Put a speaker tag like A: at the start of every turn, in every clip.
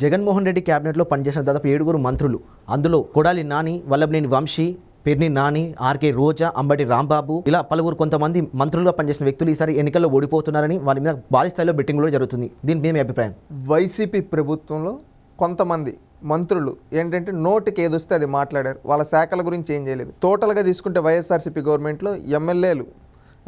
A: జగన్మోహన్ రెడ్డి క్యాబినెట్లో పనిచేసిన దాదాపు ఏడుగురు మంత్రులు. అందులో కొడాలి నాని వల్లభనేని వంశీ పెర్ని నాని ఆర్కే రోజా అంబటి రాంబాబు ఇలా పలువురు కొంతమంది మంత్రులుగా పనిచేసిన వ్యక్తులు ఈసారి ఎన్నికల్లో ఓడిపోతున్నారని వారి మీద భారీ స్థాయిలో బెట్టింగ్ కూడా జరుగుతుంది. దీని మీద మీ అభిప్రాయం?
B: వైసీపీ ప్రభుత్వంలో కొంతమంది మంత్రులు ఏంటంటే నోటికి ఏదొస్తే అది మాట్లాడారు. వాళ్ళ శాఖల గురించి ఏం చేయలేదు. టోటల్గా తీసుకుంటే వైఎస్ఆర్సీపీ గవర్నమెంట్లో ఎమ్మెల్యేలు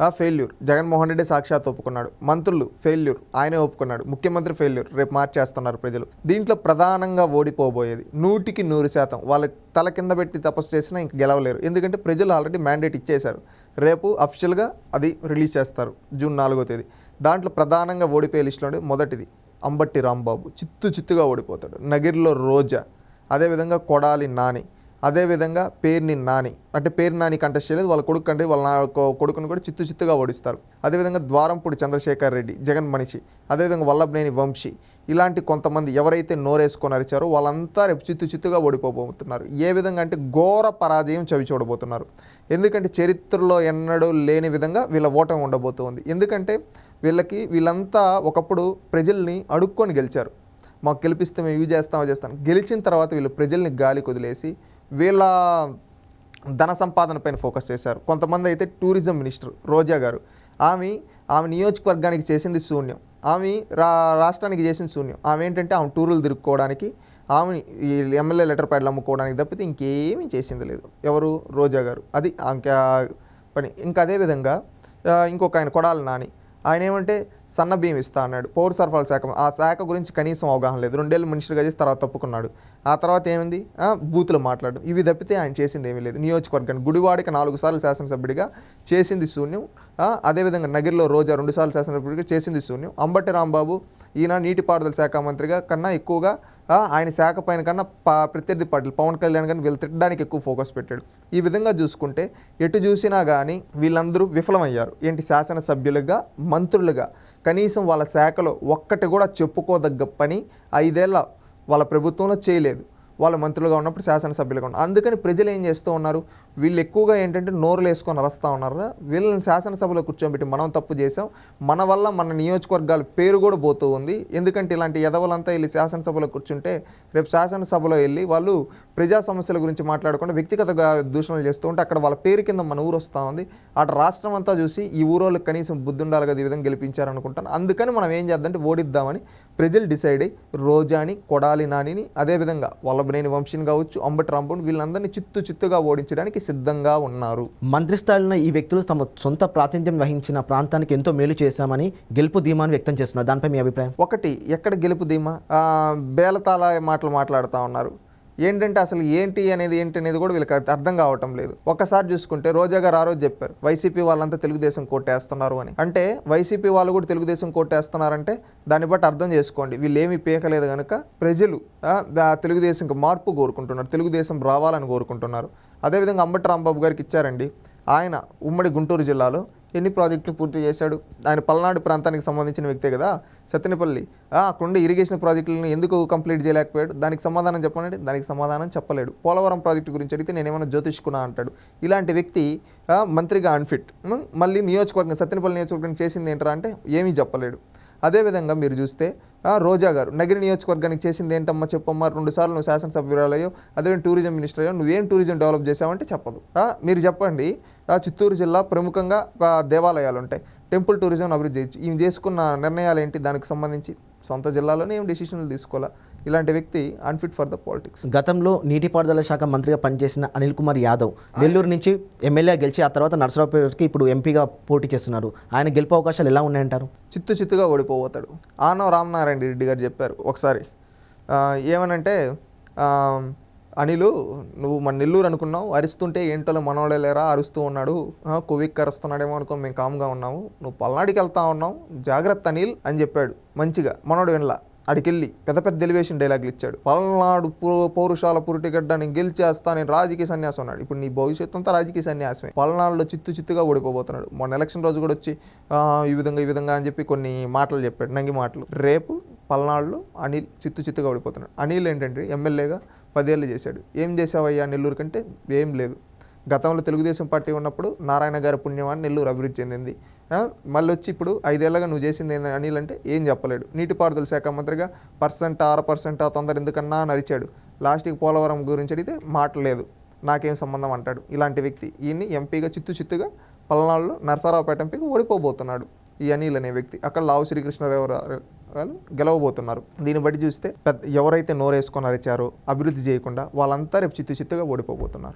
B: ఫెయిల్యూర్. జగన్మోహన్ రెడ్డి సాక్షాత్ ఒప్పుకున్నాడు. మంత్రులు ఫెయిల్యూర్. ఆయనే ఒప్పుకున్నాడు. ముఖ్యమంత్రి ఫెయిల్యూర్. రేపు మార్చేస్తున్నారు ప్రజలు. దీంట్లో ప్రధానంగా ఓడిపోబోయేది నూటికి నూరు శాతం. వాళ్ళ తల కింద పెట్టి తపస్సు చేసినా ఇంక గెలవలేరు. ఎందుకంటే ప్రజలు ఆల్రెడీ మ్యాండేట్ ఇచ్చేశారు. రేపు అఫిషియల్గా అది రిలీజ్ చేస్తారు. జూన్ నాలుగో తేదీ. దాంట్లో ప్రధానంగా ఓడిపోయే లిస్టులో మొదటిది అంబట్టి రాంబాబు. చిత్తు చిత్తుగా ఓడిపోతాడు. నగిరిలో రోజా. అదేవిధంగా కొడాలి నాని. అదేవిధంగా పేర్ని నాని అంటే పేరు నాని కంటెస్ట్ చేయలేదు. వాళ్ళ కొడుకు కంటే వాళ్ళ నా- కొడుకును కూడా చిత్తు చిత్తుగా ఓడిస్తారు. అదేవిధంగా ద్వారంపూడి చంద్రశేఖర్ రెడ్డి జగన్ మనిషి అదేవిధంగా వల్లభనేని వంశీ ఇలాంటి కొంతమంది ఎవరైతే నోరేసుకొని అరిచారో వాళ్ళంతా రేపు చిత్తు చిత్తుగా ఓడిపోబోతున్నారు. ఏ విధంగా అంటే ఘోర పరాజయం చవి చూడబోతున్నారు. ఎందుకంటే చరిత్రలో ఎన్నడూ లేని విధంగా వీళ్ళ ఓటమి ఉండబోతుంది. ఎందుకంటే వీళ్ళకి వీళ్ళంతా ఒకప్పుడు ప్రజల్ని అడుక్కొని గెలిచారు. మాకు గెలిపిస్తే మేము ఇవి చేస్తామో చేస్తాం. గెలిచిన తర్వాత వీళ్ళు ప్రజల్ని గాలి కుదిలేసి వీళ్ళ ధన సంపాదన పైన ఫోకస్ చేశారు. కొంతమంది అయితే టూరిజం మినిస్టర్ రోజా గారు. ఆమె ఆమె నియోజకవర్గానికి చేసింది శూన్యం. ఆమె రా రాష్ట్రానికి చేసింది శూన్యం. ఆమె ఏంటంటే ఆమె టూర్లు తిరుక్కోవడానికి ఆమె ఈ ఎమ్మెల్యే లెటర్ ప్యాడ్లు అమ్ముకోవడానికి తప్పితే ఇంకేమీ చేసింది లేదు. ఎవరు? రోజా గారు. అది ఆమె పని. ఇంకా అదేవిధంగా ఇంకొక ఆయన కొడాలి నాని. ఆయన ఏమంటే సన్న బియ్యం ఇస్తా అన్నాడు. పౌర సరఫరాల శాఖ ఆ శాఖ గురించి కనీసం అవగాహన లేదు. రెండేళ్ళు మినిస్టర్గా చేసి తర్వాత తప్పుకున్నాడు. ఆ తర్వాత ఏమైంది? బూతులు మాట్లాడు. ఇవి తప్పితే ఆయన చేసింది ఏమీ లేదు. నియోజకవర్గాన్ని గుడివాడికి నాలుగు సార్లు శాసనసభ్యుడిగా చేసింది శూన్యం. అదేవిధంగా నగిరిలో రోజా రెండు సార్లు శాసనసభ్యుడిగా చేసింది శూన్యం. అంబటి రాంబాబు ఈయన నీటిపారుదల శాఖ మంత్రిగా కన్నా ఎక్కువగా ఆయన శాఖ పైన కన్నా పా ప్రత్యర్థి పార్టీలు పవన్ కళ్యాణ్ కానీ వీళ్ళు తిట్టడానికి ఎక్కువ ఫోకస్ పెట్టాడు. ఈ విధంగా చూసుకుంటే ఎటు చూసినా కానీ వీళ్ళందరూ విఫలమయ్యారు. ఏంటి? శాసనసభ్యులుగా మంత్రులుగా. కనీసం వాళ్ళ శాఖలో ఒక్కటి కూడా చెప్పుకోదగ్గ పని ఐదేళ్ళ వాళ్ళ ప్రభుత్వంలో చేయలేదు. వాళ్ళు మంత్రులుగా ఉన్నప్పుడు శాసనసభ్యులుగా ఉన్నారు అందుకని ప్రజలు ఏం చేస్తూ ఉన్నారు? వీళ్ళు ఎక్కువగా ఏంటంటే నోరులు వేసుకొని అరస్తూ ఉన్నారు వీళ్ళని శాసనసభలో కూర్చోబెట్టి మనం తప్పు చేసాం మన వల్ల మన నియోజకవర్గాల పేరు కూడా పోతూ ఉంది. ఎందుకంటే ఇలాంటి ఎదవలంతా వెళ్ళి శాసనసభలో కూర్చుంటే రేపు శాసనసభలో వెళ్ళి వాళ్ళు ప్రజా సమస్యల గురించి మాట్లాడకుండా వ్యక్తిగత దూషణలు చేస్తూ ఉంటే అక్కడ వాళ్ళ పేరు కింద మన ఊరు వస్తూ ఉంది. అటు రాష్ట్రం అంతా చూసి ఈ ఊరోళ్ళకి కనీసం బుద్ధి ఉండాలి కదా ఈ విధంగా గెలిపించారనుకుంటాను. అందుకని మనం ఏం చేద్దామంటే ఓడిద్దామని ప్రజలు డిసైడ్ అయ్యి రోజాని కొడాలి నానిని అదేవిధంగా వల్లభనేని వంశీని కావచ్చు అంబటి రాంబుని వీళ్ళందరినీ చిత్తు చిత్తుగా ఓడించడానికి సిద్ధంగా ఉన్నారు.
A: మంత్రి స్థాయిలో ఈ వ్యక్తులు తమ సొంత ప్రాతినిధ్యం వహించిన ప్రాంతానికి ఎంతో మేలు చేశామని గెలుపు ధీమాన్ని వ్యక్తం చేస్తున్నారు. దానిపై మీ అభిప్రాయం?
B: ఒకటి ఎక్కడ గెలుపు ధీమా? ఆ, బేలతాళ మాటలు మాట్లాడుతూ ఉన్నారు. ఏంటంటే అసలు ఏంటి అనేది ఏంటి అనేది కూడా వీళ్ళకి అర్థం కావటం లేదు. ఒకసారి చూసుకుంటే రోజా గారు ఆ రోజు చెప్పారు వైసీపీ వాళ్ళంతా తెలుగుదేశం కోటేస్తున్నారు అని. అంటే వైసీపీ వాళ్ళు కూడా తెలుగుదేశం కోటేస్తున్నారంటే దాన్ని బట్టి అర్థం చేసుకోండి. వీళ్ళు ఏమీ పీకలేదు కనుక ప్రజలు దా- తెలుగుదేశంకి మార్పు కోరుకుంటున్నారు తెలుగుదేశం రావాలని కోరుకుంటున్నారు. అదేవిధంగా అంబటి రాంబాబు గారికి ఇచ్చారండి. ఆయన ఉమ్మడి గుంటూరు జిల్లాలో ఎన్ని ప్రాజెక్టులు పూర్తి చేశాడు? ఆయన పల్నాడు ప్రాంతానికి సంబంధించిన వ్యక్తే కదా సత్తెనపల్లి అక్కడ అక్కడుండే ఇరిగేషన్ ప్రాజెక్టులను ఎందుకు కంప్లీట్ చేయలేకపోయాడు? దానికి సమాధానం చెప్పనండి దానికి సమాధానం చెప్పలేడు. పోలవరం ప్రాజెక్టు గురించి అడిగితే నేను ఏమైనా జ్యోతిష్కున్నా అంటాడు. ఇలాంటి వ్యక్తి మంత్రిగా అన్ఫిట్ మళ్ళీ నియోజకవర్గం సత్తెనపల్లి నియోజకవర్గం చేసింది ఏంటరా అంటే ఏమీ చెప్పలేడు. అదేవిధంగా మీరు చూస్తే రోజా గారు నగరి నియోజకవర్గానికి చేసింది ఏంటమ్మా చెప్పమ్మా? రెండు సార్లు నువ్వు శాసనసభ్యురాలయ్యో అదే టూరిజం మినిస్టర్ అయ్యో నువ్వేం టూరిజం డెవలప్ చేసావంటే చెప్పదు. మీరు చెప్పండి చిత్తూరు జిల్లా ప్రముఖంగా దేవాలయాలు ఉంటాయి. టెంపుల్ టూరిజం అభివృద్ధి చేయొచ్చు ఈమె చేసుకున్న నిర్ణయాలు ఏంటి? దానికి సంబంధించి సొంత జిల్లాలోనే ఏం డెసిషన్లు తీసుకోవాలా? ఇలాంటి వ్యక్తి అన్ఫిట్ ఫర్ ద పాలిటిక్స్
A: గతంలో నీటిపారుదల శాఖ మంత్రిగా పనిచేసిన అనిల్ కుమార్ యాదవ్ నెల్లూరు నుంచి ఎమ్మెల్యే గెలిచి ఆ తర్వాత నర్సరావుపేటకి ఇప్పుడు ఎంపీగా పోటీ చేస్తున్నారు. ఆయన గెలుపు అవకాశాలు ఎలా ఉన్నాయంటారు?
B: చిత్తు చిత్తుగా ఓడిపోతాడు. ఆనవ రామనారాయణ రెడ్డి గారు చెప్పారు ఒకసారి. ఏమనంటే అనిలు నువ్వు మన నెల్లూరు అనుకున్నావు అరుస్తుంటే ఏంటోలో మనోడే లేరా అరుస్తూ ఉన్నాడు. కొవిక్ అరుస్తున్నాడేమో అనుకో మేము కామ్గా ఉన్నాము. నువ్వు పల్నాడికి వెళ్తా ఉన్నావు జాగ్రత్త అనిల్ అని చెప్పాడు. మంచిగా మనోడు వినలా అడికెళ్ళి పెద్ద పెద్ద ఎలివేషన్ డైలాగులు ఇచ్చాడు. పల్నాడు పౌరుషాల పురిటిగడ్డ నేను గెలిచేస్తా నేను రాజకీయ సన్యాసం అన్నాడు. ఇప్పుడు నీ భవిష్యత్తు అంతా రాజకీయ సన్యాసమే. పల్నాడులో చిత్తు చిత్తుగా ఓడిపోబోతున్నాడు మొన్న ఎలక్షన్ రోజు కూడా వచ్చి ఈ విధంగా ఈ విధంగా అని చెప్పి కొన్ని మాటలు చెప్పాడు నంగి మాటలు. రేపు పల్నాడులో అనిల్ చిత్తు చిత్తుగా ఓడిపోతున్నాడు అనిల్ ఏంటంటే ఎమ్మెల్యేగా పదేళ్ళు చేశాడు. ఏం చేసావయ్యా నెల్లూరు కంటే? ఏం లేదు. గతంలో తెలుగుదేశం పార్టీ ఉన్నప్పుడు నారాయణ గారి పుణ్యమాన్ని నెల్లూరు అభివృద్ధి చెందింది. మళ్ళీ వచ్చి ఇప్పుడు ఐదేళ్ళగా నువ్వు చేసింది ఏంది? అనిల్ అంటే ఏం చెప్పలేడు. నీటిపారుదల శాఖ మంత్రిగా పర్సెంట్ ఆరు పర్సెంట్ ఆ తొందర ఎందుకన్నా నరిచాడు లాస్ట్కి పోలవరం గురించి అడిగితే మాటలేదు. నాకేం సంబంధం అంటాడు. ఇలాంటి వ్యక్తి ఈయన్ని ఎంపీగా చిత్తు చిత్తుగా పల్నాడులో నరసరావుపేట ఎంపీకి ఓడిపోబోతున్నాడు. ఈ అనిల్ అనే వ్యక్తి. అక్కడ లావు శ్రీకృష్ణరావు వాళ్ళు గెలవబోతున్నారు. దీన్ని బట్టి చూస్తే పెద్ద ఎవరైతే నోరేసుకొని అరిచారో అభివృద్ధి చేయకుండా వాళ్ళంతా రేపు చిత్తు చిత్తుగా ఓడిపోబోతున్నారు.